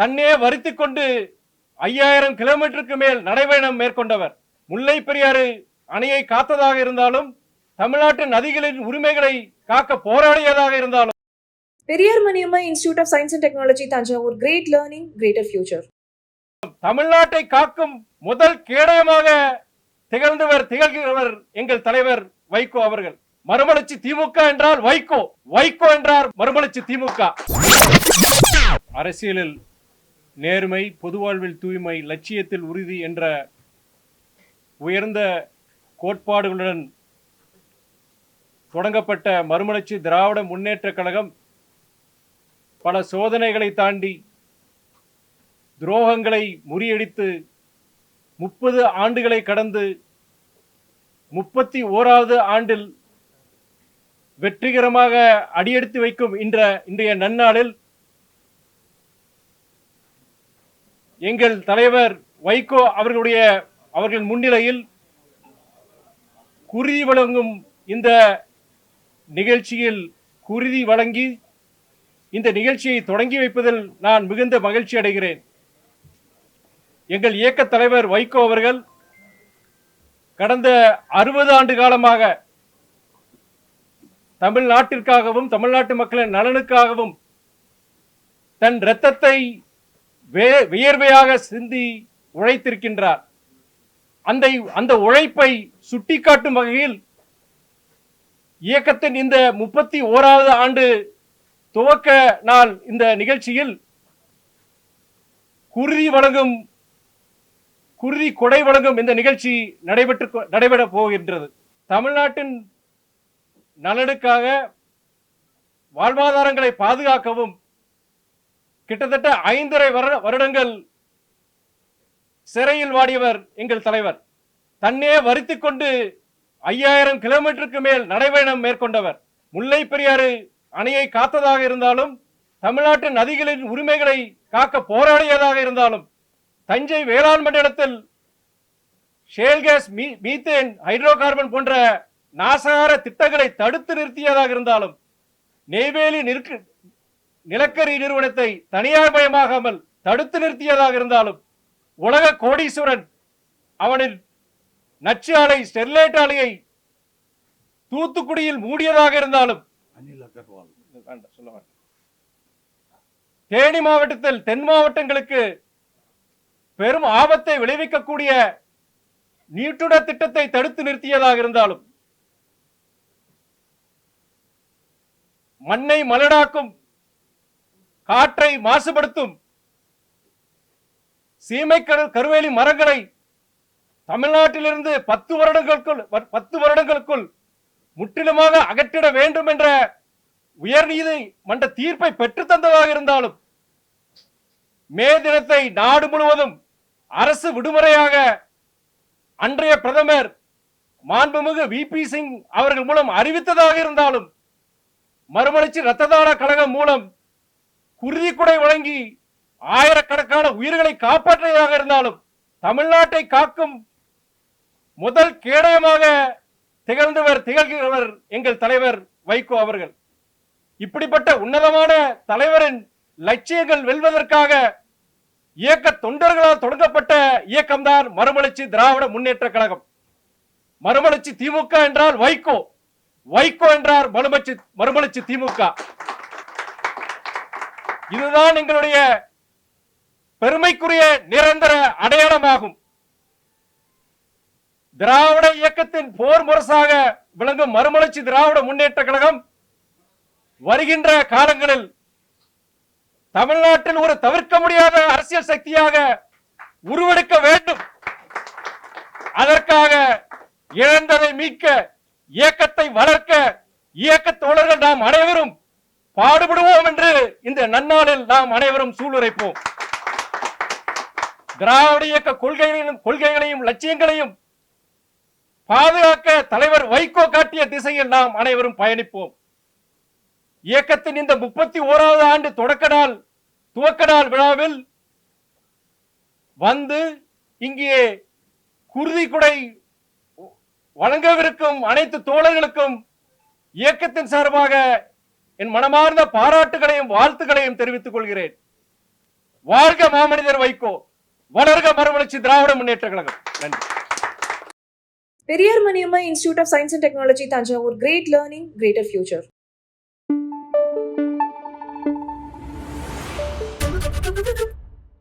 தன்னே வருத்திக் கொண்டு ஐயாயிரம் கிலோமீட்டருக்கு மேல் நடைபயணம் மேற்கொண்டவர். முல்லை பெரியாறு அணையை காத்ததாக இருந்தாலும் தமிழ்நாட்டு நதிகளின் உரிமைகளை காக்க போராடியதாக இருந்தாலும். Periyar Maniammai institute of science and technology Thanjavur. Great learning greater future தமிழ்நாட்டை காக்கும் முதல் கேடயமாக திகழ்ந்தவர் திகழ்கிறவர் எங்கள் தலைவர் வைகோ அவர்கள். மறுமலர்ச்சி திமுக என்றால் வைகோ. வைகோ என்றார் மறுமலர்ச்சி திமுக. அரசியலில் நேர்மை பொதுவாழ்வில் தூய்மை லட்சியத்தில் உறுதி என்ற உயர்ந்த கோட்பாடுகளுடன் தொடங்கப்பட்ட மறுமலர்ச்சி திராவிட முன்னேற்றக் கழகம் பல சோதனைகளை தாண்டி துரோகங்களை முறியடித்து முப்பது ஆண்டுகளை கடந்து முப்பத்தி ஓராவது ஆண்டில் வெற்றிகரமாக அடியெடுத்து வைக்கும் இன்ற இன்றைய நன்னாளில் எங்கள் தலைவர் வைகோ அவர்களுடைய அவர்கள் முன்னிலையில் குருதி வழங்கும் இந்த நிகழ்ச்சியில் குருதி வழங்கி இந்த நிகழ்ச்சியை தொடங்கி வைப்பதில் நான் மிகுந்த மகிழ்ச்சி அடைகிறேன். எங்கள் இயக்க தலைவர் வைகோ அவர்கள் கடந்த அறுபது ஆண்டு காலமாக தமிழ்நாட்டிற்காகவும் தமிழ்நாட்டு மக்களின் நலனுக்காகவும் தன் இரத்தத்தை வே- வியர்வையாக சிந்தி உழைத்திருக்கின்றார். அந்த அந்த உழைப்பை சுட்டிக்காட்டும் வகையில் இயக்கத்தின் இந்த முப்பத்தி ஓராவது ஆண்டு துவக்க நாள் இந்த நிகழ்ச்சியில் குருதி வழங்கும் குருதி கொடை வழங்கும் இந்த நிகழ்ச்சி நடைபெற்று நடைபெற போகின்றது. தமிழ்நாட்டின் நலனுக்காக வாழ்வாதாரங்களை பாதுகாக்கவும் கிட்டத்தட்ட ஐந்தரை வருடங்கள் சிறையில் வாடியவர் எங்கள் தலைவர். தன்னே வருத்திக் கொண்டு ஐயாயிரம் கிலோமீட்டருக்கு மேல் நடைபயணம் மேற்கொண்டவர். முல்லை பெரியாறு அணையை காத்ததாக இருந்தாலும் தமிழ்நாட்டு நதிகளின் உரிமைகளை காக்க போராடியதாக இருந்தாலும் தஞ்சை வேளாண் மண்டலத்தில் ஷேல் கேஸ் மீ- மீத்தேன் ஹைட்ரோ கார்பன் போன்ற நாசகார திட்டங்களை தடுத்து நிறுத்தியதாக இருந்தாலும் நெய்வேலி நிற்கு நிலக்கரி நிறுவனத்தை தனியார் மயமாகாமல் தடுத்து நிறுத்தியதாக இருந்தாலும் உலக கோடீஸ்வரன் அவனின் நச்சு ஆலை ஸ்டெர்லைட் ஆலையை தூத்துக்குடியில் மூடியதாக இருந்தாலும் அனில் அகர்வால் வேண்டாம், சொல்ல வேண்டாம். தேனி மாவட்டத்தில் தென் மாவட்டங்களுக்கு பெரும் ஆபத்தை விளைவிக்கக்கூடிய நீட்டுட திட்டத்தை தடுத்து நிறுத்தியதாக இருந்தாலும் மண்ணை மலடாக்கும் காற்றை மாசுபடுத்தும் சீமை கருவேலி மரங்களை தமிழ்நாட்டிலிருந்து பத்து வருடங்களுக்குள் பத்து வருடங்களுக்குள் முற்றிலுமாக அகற்றிட வேண்டும் என்ற உயர்நீதி மன்ற தீர்ப்பை பெற்று தந்ததாக இருந்தாலும் மே தினத்தை நாடு முழுவதும் அரசு விடுமுறையாக அன்றைய பிரதமர் மாண்புமிகு வி. பி. சிங் அவர்கள் மூலம் அறிவித்ததாக இருந்தாலும் மறுமலர்ச்சி ரத்ததான கழகம் மூலம் குருதி கொடை வழங்கி ஆயிரக்கணக்கான உயிர்களை காப்பாற்றியதாக இருந்தாலும் தமிழ்நாட்டை காக்கும் முதல் கேடயமாக திகழ்ந்தவர் திகழ்கிறவர் எங்கள் தலைவர் வைகோ அவர்கள். இப்படிப்பட்ட உன்னதமான தலைவரின் லட்சியங்கள் வெல்வதற்காக இயக்க தொண்டர்களால் தொடங்கப்பட்ட இயக்கம்தான் மறுமலர்ச்சி திராவிட முன்னேற்ற கழகம். மறுமலர்ச்சி திமுக என்றால் வைகோ. வைகோ என்றார் மறுமலர்ச்சி மறுமலர்ச்சி திமுக. இதுதான் எங்களுடைய பெருமைக்குரிய நிரந்தர அடையாளமாகும். திராவிட இயக்கத்தின் போர் முரசாக விளங்கும் மறுமலர்ச்சி திராவிட முன்னேற்ற கழகம் வருகின்ற காலங்களில் தமிழ்நாட்டில் ஒரு தவிர்க்க முடியாத அரசியல் சக்தியாக உருவெடுக்க வேண்டும். அதற்காக இழந்ததை மீட்க இயக்கத்தை வளர்க்க இயக்க தோழர்கள் நாம் அனைவரும் பாடுபடுவோம் என்று இந்த நன்னாளில் நாம் அனைவரும் சூளுரைப்போம். திராவிட இயக்க கொள்கைகளையும் கொள்கைகளையும் லட்சியங்களையும் பாதுகாக்க தலைவர் வைகோ காட்டிய திசையில் நாம் அனைவரும் பயணிப்போம். இயக்கத்தின் இந்த முப்பத்தி ஓராவது ஆண்டு தொடக்க நாள் துவக்க நாள் விழாவில் வந்து இங்கே குருதி குடை வழங்கவிருக்கும் அனைத்து தோழர்களுக்கும் இயக்கத்தின் சார்பாக என் மனமார்ந்த பாராட்டுகளையும் வாழ்த்துக்களையும் தெரிவித்துக் கொள்கிறேன் வாழ்க மாமனிதர் வைகோ வளர்க மறுமலர்ச்சி திராவிட முன்னேற்ற கழகம் நன்றி Periyar Maniammai institute of science and technology Thanjavur great learning greater future Thank you.